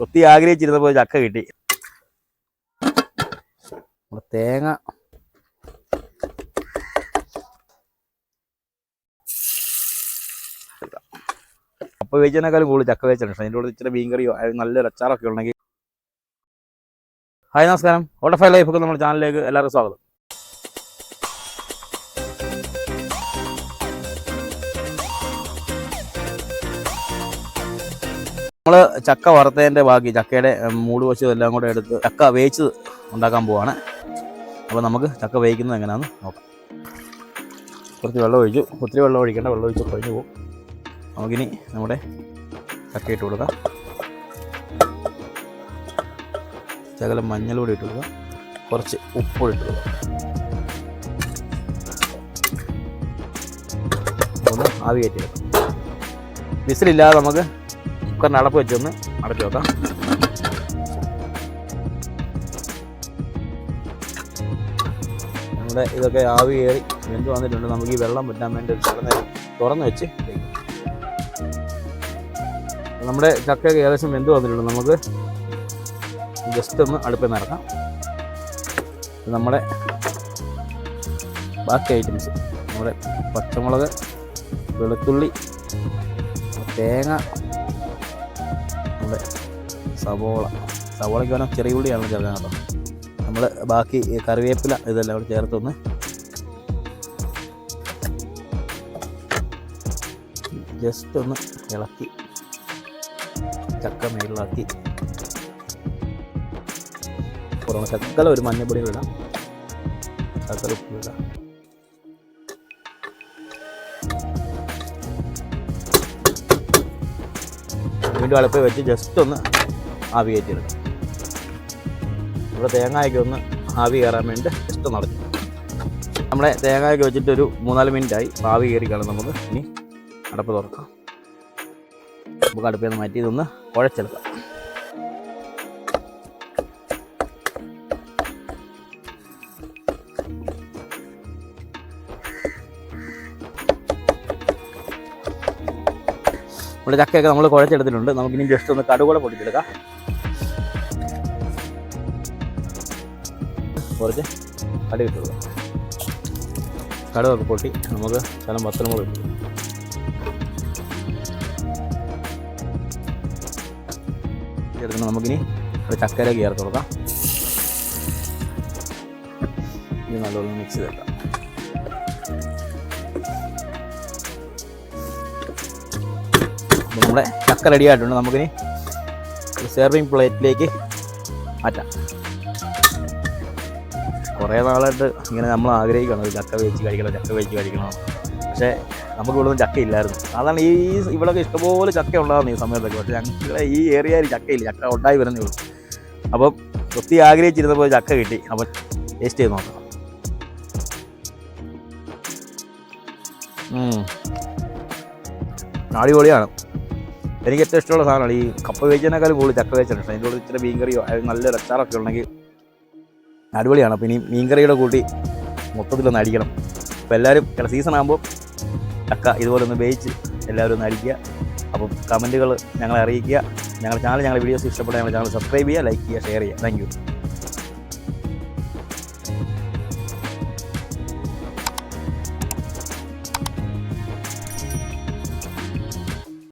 ഒത്തിരി ആഗ്രഹിച്ചിരുന്നപ്പോൾ ചക്ക കിട്ടി. തേങ്ങ. കപ്പ വേച്ചതിനേക്കാളും കൂടുതൽ ചക്ക വേച്ചാണ് അതിന്റെ കൂടെ ഇച്ചിരി മീൻകറിയോ അല്ലെങ്കിൽ നല്ലൊരു അച്ചാറൊക്കെ ഉണ്ടെങ്കിൽ. ഹായ് നമസ്കാരം. ഓട്ടഫൈ ലൈഫ് ഒക്കെ നമ്മുടെ ചാനലിലേക്ക് എല്ലാവർക്കും സ്വാഗതം. നമ്മൾ ചക്ക വറുത്തതിന്റെ ബാക്കി ചക്കയുടെ മൂട് വശം എല്ലാം കൂടെ എടുത്ത് ചക്ക വേവിച്ച് ഉണ്ടാക്കാൻ പോവാണ്. അപ്പോൾ നമുക്ക് ചക്ക വേവിക്കുന്നത് എങ്ങനെയാണെന്ന് നോക്കാം. കുറച്ച് വെള്ളം ഒഴിച്ചു. ഒത്തിരി വെള്ളം ഒഴിക്കേണ്ട വെള്ളം ഒഴിച്ച് കഴിഞ്ഞു പോകും നമുക്കിനി നമ്മുടെ ചക്ക ഇട്ട് കൊടുക്കാം. ശകലം കൂടി ഇട്ട് കൊടുക്കാം. കുറച്ച് ഉപ്പ് ഇട്ട് കൊടുക്കാം. ഒന്ന് ആവി കയറ്റി വിസിലില്ലാതെ നമുക്ക് കുക്കറിന് അടപ്പ് വെച്ചൊന്ന് അടച്ചു വെക്കാം. നമ്മുടെ ഇതൊക്കെ ആവി കയറി വെന്ത് വന്നിട്ടുണ്ട്. നമുക്ക് ഈ വെള്ളം പറ്റാൻ വേണ്ടി ഒരു നേരം തുറന്ന് വെച്ച്. നമ്മുടെ ചക്കയൊക്കെ ഏകദേശം വെന്ത് വന്നിട്ടുണ്ട്. നമുക്ക് ജസ്റ്റ് ഒന്ന് അടുപ്പിൽ നിറക്കാം നമ്മുടെ ബാക്കി ഐറ്റംസ് നമ്മുടെ പച്ചമുളക് വെളുത്തുള്ളി തേങ്ങ സവോള. സവോളയ്ക്ക് വേണം ചെറിയ ഉള്ളിയാണ് ചേർക്കാൻ കേട്ടോ. നമ്മൾ ബാക്കി കറിവേപ്പില ഇതെല്ലാം കൂടി ചേർത്തൊന്ന് ജസ്റ്റ് ഒന്ന് ഇളക്കി ചക്ക മേളിലാക്കി. കുറവ് ശക്കല ഒരു മഞ്ഞപ്പൊടി ഇടാം. ശക്കല ഉപ്പ് ഇടാം. വീണ്ടും അടുപ്പിൽ വെച്ച് ജസ്റ്റ് ഒന്ന് ആവി കയറ്റിയെടുക്കാം. ഇവിടെ തേങ്ങയൊക്കെ ഒന്ന് ആവി കയറാൻ വേണ്ടി ജസ്റ്റ് നടക്കും നമ്മുടെ തേങ്ങയൊക്കെ വെച്ചിട്ട് ഒരു മൂന്നാൽ മിനിറ്റ് ആയി. ആവി കയറി നമുക്ക് ഇനി അടപ്പ് തുറക്കാം. നമുക്ക് അടുപ്പിൽ നിന്ന് മാറ്റി ഇതൊന്ന് കുഴച്ചെടുക്കാം. നമ്മുടെ ചക്കയൊക്കെ നമ്മൾ കുഴച്ചെടുത്തിട്ടുണ്ട്. നമുക്കിനി ജസ്റ്റ് ഒന്ന് കടുകൂടെ പൊടിച്ചെടുക്കാം കുറച്ച് കടുക് ഇട്ട് കൊടുക്കാം. കടുകൊക്കെ പൊട്ടി നമുക്ക് സ്ഥലം പത്തനമുളക് ഇട്ടു എടുക്കണം നമുക്കിനി ചക്കര ചേർത്ത് കൊടുക്കാം. ഇത് നല്ലോണം മിക്സ് ചെയ്തെടുക്കാം. നമ്മുടെ ചക്ക റെഡി ആയിട്ടുണ്ട്. നമുക്കിനി സെർവിങ് പ്ലേറ്റിലേക്ക് മാറ്റാം. കുറേ നാളായിട്ട് ഇങ്ങനെ നമ്മൾ ആഗ്രഹിക്കണം. ചക്ക വേച്ച് കഴിക്കണം ചക്ക വേച്ച് കഴിക്കണം. പക്ഷേ നമുക്ക് ഇവിടെ ചക്ക ഇല്ലായിരുന്നു. അതാണ് ഈ ഇവിടെ ഇഷ്ടംപോലെ ചക്ക ഉണ്ടാകുന്ന ഈ സമയത്തൊക്കെ. പക്ഷേ ഞങ്ങളുടെ ഈ ഏരിയയിൽ ചക്കയില്ല ചക്ക ഉണ്ടായി വരുന്നേ ഉള്ളൂ. അപ്പം ഒത്തിരി ആഗ്രഹിച്ചിരുന്നപ്പോൾ ചക്ക കിട്ടി. അപ്പം ടേസ്റ്റ് ചെയ്ത് നോക്കാം. അടിപൊളിയാണ്. എനിക്ക് ഏറ്റവും ഇഷ്ടമുള്ള സാധനമാണ് ഈ കപ്പ വേച്ചതിനേക്കാളും കൂടുതൽ ചക്ക വേച്ചാണ് അതിന്റെ കൂടെ ഇച്ചിരി മീൻകറിയോ നല്ലൊരു അച്ചാറൊക്കെ ഉണ്ടെങ്കിൽ അടിപൊളിയാണ്. അപ്പോൾ ഇനി മീൻകറിയുടെ കൂട്ടി മൊത്തത്തിലൊന്ന് അടിക്കണം. അപ്പോൾ എല്ലാവരും ചില സീസൺ ആകുമ്പോൾ ചക്ക ഇതുപോലെ ഒന്ന് വേവിച്ച് എല്ലാവരും ഒന്ന് അടിക്കുക. അപ്പം കമന്റുകൾ ഞങ്ങളെ അറിയിക്കുക. ഞങ്ങളുടെ ചാനൽ ഞങ്ങളുടെ വീഡിയോസ് ഇഷ്ടപ്പെട്ടാൽ ഞങ്ങളുടെ ചാനൽ സബ്സ്ക്രൈബ് ചെയ്യുക ലൈക്ക് ചെയ്യുക ഷെയർ ചെയ്യുക. താങ്ക്